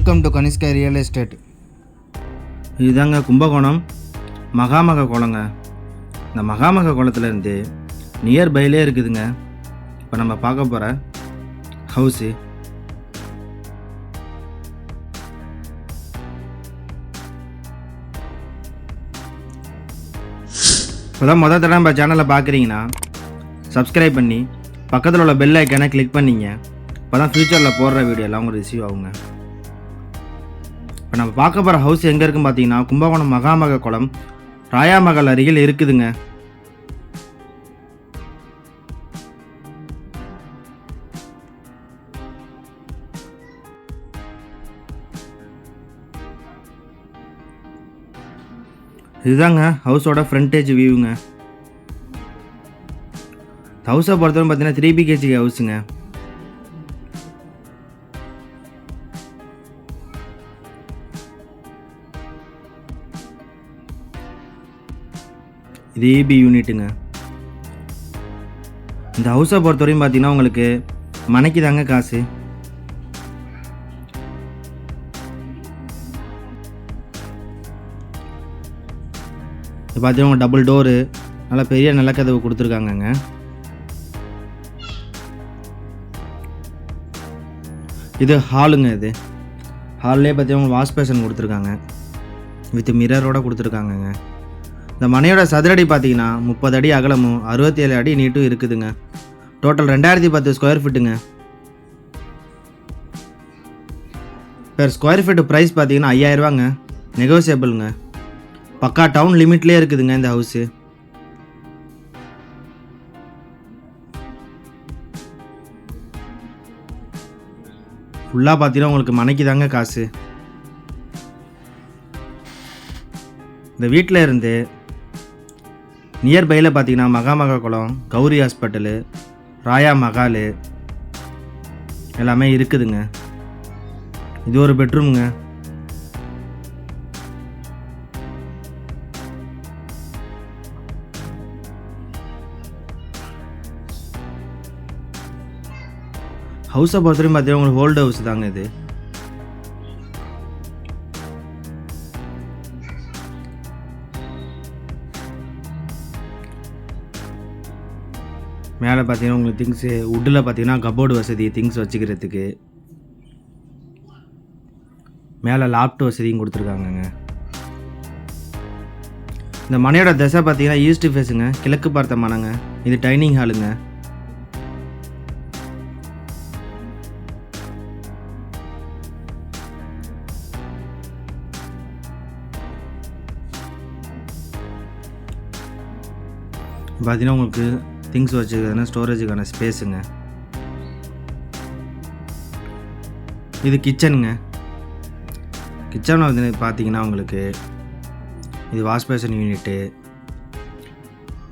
Welcome to Kanishka real estate இதுதாங்க கும்பகோணம். மகாமக குளங்க இந்த மகாமக குளத்துலேருந்து நியர்பைலே இருக்குதுங்க. இப்போ நம்ம பார்க்க போகிற ஹவுஸு இப்போதான் மொதல் தடவை நம்ம சேனலை பார்க்குறீங்கன்னா சப்ஸ்கிரைப் பண்ணி பக்கத்தில் உள்ள பெல் ஐக்கானை கிளிக் பண்ணிங்க. இப்போ தான் ஃப்யூச்சரில் போடுற வீடியோ எல்லாம் உங்களுக்கு ரிசீவ் ஆகுங்க. இப்போ நம்ம பார்க்க போகிற ஹவுஸ் எங்கே இருக்குன்னு பார்த்தீங்கன்னா கும்பகோணம் மகாமக குளம் ராயாமகல் அருகில் இருக்குதுங்க. இதுதாங்க ஹவுஸோட ஃப்ரண்டேஜ் வியூங்க ஹவுஸை பொறுத்தவரை பார்த்தீங்கன்னா த்ரீ பிகேஜி ஹவுஸுங்க இது ஏபி யூனிட்டுங்க இந்த ஹவுஸை பொறுத்தவரையும் பார்த்தீங்கன்னா உங்களுக்கு மனைக்கு தாங்க காசு. இது பார்த்தீங்கன்னா டபுள் டோரு நல்லா பெரிய நிலக்கதவு கொடுத்துருக்காங்கங்க. இது ஹாலுங்க இது. ஹால்லே பார்த்தீங்கன்னா வாஷ் பேஷன் கொடுத்துருக்காங்க. வித் மிரரோட கொடுத்துருக்காங்கங்க. இந்த மனையோட சதுரடி பார்த்தீங்கன்னா முப்பது அடி அகலமும் அறுபத்தி ஏழு அடி நீட்டும் இருக்குதுங்க. டோட்டல் ரெண்டாயிரத்தி பத்து ஸ்கொயர் ஃபீட்டுங்க பெர் ஸ்கொயர் ஃபீட்டு ப்ரைஸ் பார்த்தீங்கன்னா ஐயாயிரரூவாங்க நெகோசியபிளுங்க பக்கா டவுன் லிமிட்லேயே இருக்குதுங்க இந்த ஹவுஸு ஃபுல்லாக பார்த்தீங்கன்னா உங்களுக்கு மனைக்கு தாங்க காசு. இந்த வீட்டில் இருந்து நியர்பையில் பார்த்தீங்கன்னா மகாமகா குளம் கௌரி ஹாஸ்பிட்டலு ராயா மகாலு எல்லாமே இருக்குதுங்க. இது ஒரு பெட்ரூம்ங்க. ஹவுஸை பொறுத்தவரைக்கும் பார்த்தீங்கன்னா உங்களுக்கு ஹோல்டு ஹவுஸ் தாங்க இது. மேலே பார்த்தீங்கன்னா உங்களுக்கு திங்ஸு வுட்டில் பார்த்தீங்கன்னா கபோர்டு வசதி திங்ஸ் வச்சுக்கிறதுக்கு. மேலே லாப்ட் வசதியும் கொடுத்துருக்காங்கங்க. இந்த மனையோட திசை பார்த்தீங்கன்னா ஈஸ்ட் ஃபேஸுங்க கிழக்கு பார்த்த மனங்க. இது டைனிங் ஹாலுங்க பார்த்தீங்கன்னா உங்களுக்கு திங்ஸ் வச்சுக்கிறதுனா ஸ்டோரேஜுக்கான ஸ்பேஸுங்க இது கிச்சனுங்க கிச்சனில் வந்து பார்த்தீங்கன்னா உங்களுக்கு இது வாஷ் பேஷன் யூனிட்டு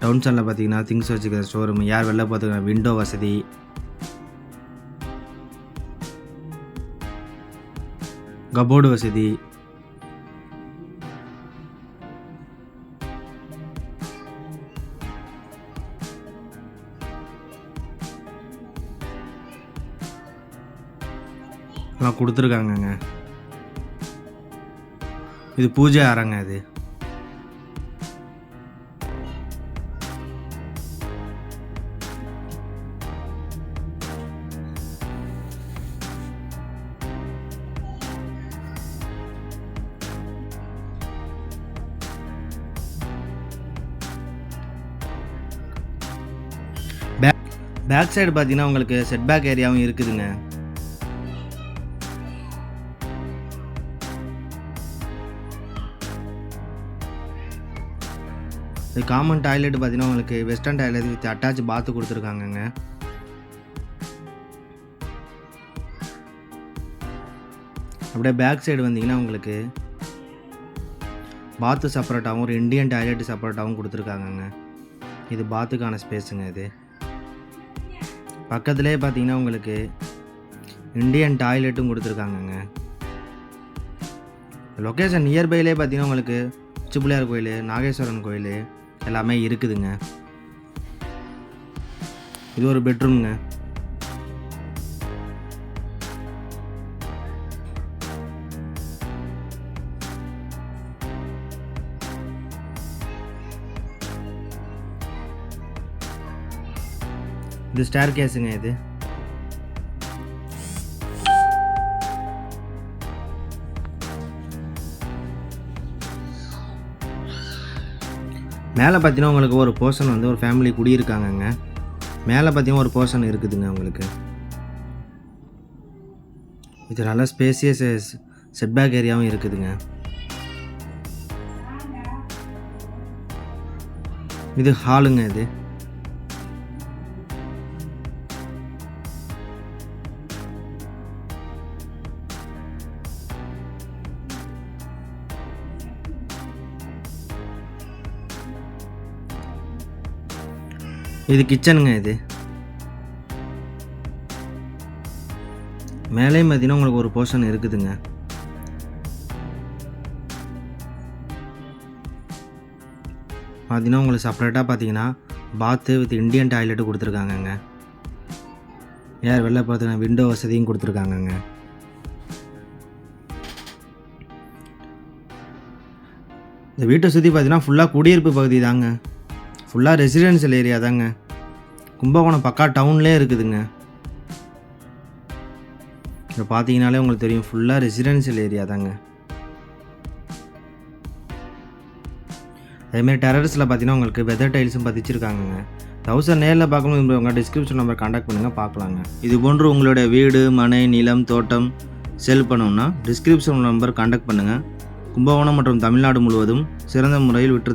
டவுன் சனில் பார்த்தீங்கன்னா திங்ஸ் வச்சுக்கிற ஸ்டோரூம் யார் வெளில பார்த்துக்கிற விண்டோ வசதி. கபோர்டு வசதி. எல்லாம் கொடுத்துருக்காங்கங்க. இது பூஜை அறங்க இது. பேக் பேக் சைடு பார்த்தீங்கன்னா உங்களுக்கு செட் பேக் ஏரியாவும் இருக்குதுங்க. இது காமன் டாய்லெட் பார்த்தீங்கன்னா உங்களுக்கு வெஸ்டர்ன் டாய்லெட் வித் அட்டாச் பாத்து கொடுத்துருக்காங்கங்க. அப்படியே பேக் சைடு வந்தீங்கன்னா உங்களுக்கு பாத்து செப்பரேட்டாகவும் ஒரு இண்டியன் டாய்லெட் செப்பரேட்டாகவும் கொடுத்துருக்காங்கங்க. இது பாத்துக்கான ஸ்பேஸுங்க இது. பக்கத்துலேயே பார்த்தீங்கன்னா உங்களுக்கு இண்டியன் டாய்லெட்டும் கொடுத்துருக்காங்கங்க. லொக்கேஷன் நியர்பைலே பார்த்தீங்கன்னா உங்களுக்கு உச்சிப்பிள்ளையார் கோயில் நாகேஸ்வரன் கோயில் எல்லாமே இருக்குதுங்க. இது ஒரு பெட்ரூம்ங்க. இது ஸ்டேர் கேஸுங்க இது. மேலே பார்த்தீங்கன்னா உங்களுக்கு ஒரு போர்ஷன் வந்து ஒரு ஃபேமிலி குடியிருக்காங்கங்க. மேலே பார்த்தீங்கன்னா ஒரு போர்ஷன் இருக்குதுங்க உங்களுக்கு. இது நல்லா ஸ்பேசியஸ் செட்பேக் ஏரியாவும் இருக்குதுங்க. இது ஹாலுங்க இது. இது கிச்சனுங்க இது. மேலேயும் பார்த்தீங்கன்னா உங்களுக்கு ஒரு போர்ஷன் இருக்குதுங்க. பார்த்தீங்கன்னா உங்களுக்கு செப்பரேட்டாக பார்த்தீங்கன்னா பாத்து வித் இந்தியன் டாய்லெட்டு கொடுத்துருக்காங்கங்க. ஏர் வெளில பார்த்தீங்கன்னா விண்டோ வசதியும் கொடுத்துருக்காங்கங்க. இந்த வீட்டை சுற்றி பார்த்தீங்கன்னா ஃபுல்லாக குடியிருப்பு பகுதி தாங்க. ஃபுல்லாக ரெசிடென்ஷியல் ஏரியா தாங்க. கும்பகோணம் பக்கா டவுன்லேயே இருக்குதுங்க. இப்போ பார்த்தீங்கனாலே உங்களுக்கு தெரியும் ஃபுல்லாக ரெசிடென்ஷியல் ஏரியா தாங்க. அதேமாதிரி டெரரிஸில் பார்த்தீங்கன்னா உங்களுக்கு வெதர் டைல்ஸும் பதிச்சிருக்காங்கங்க. தௌசண்ட் நேரில் பார்க்கணும் உங்கள் டிஸ்கிரிப்ஷன் நம்பர் காண்டாக்ட் பண்ணுங்கள் பார்க்கலாங்க. இது போன்று உங்களுடைய வீடு மனை நிலம் தோட்டம் செல் பண்ணணும்னா டிஸ்கிரிப்ஷன் நம்பர் காண்டாக்ட் பண்ணுங்கள் கும்பகோணம் மற்றும் தமிழ்நாடு முழுவதும் சிறந்த முறையில் விற்று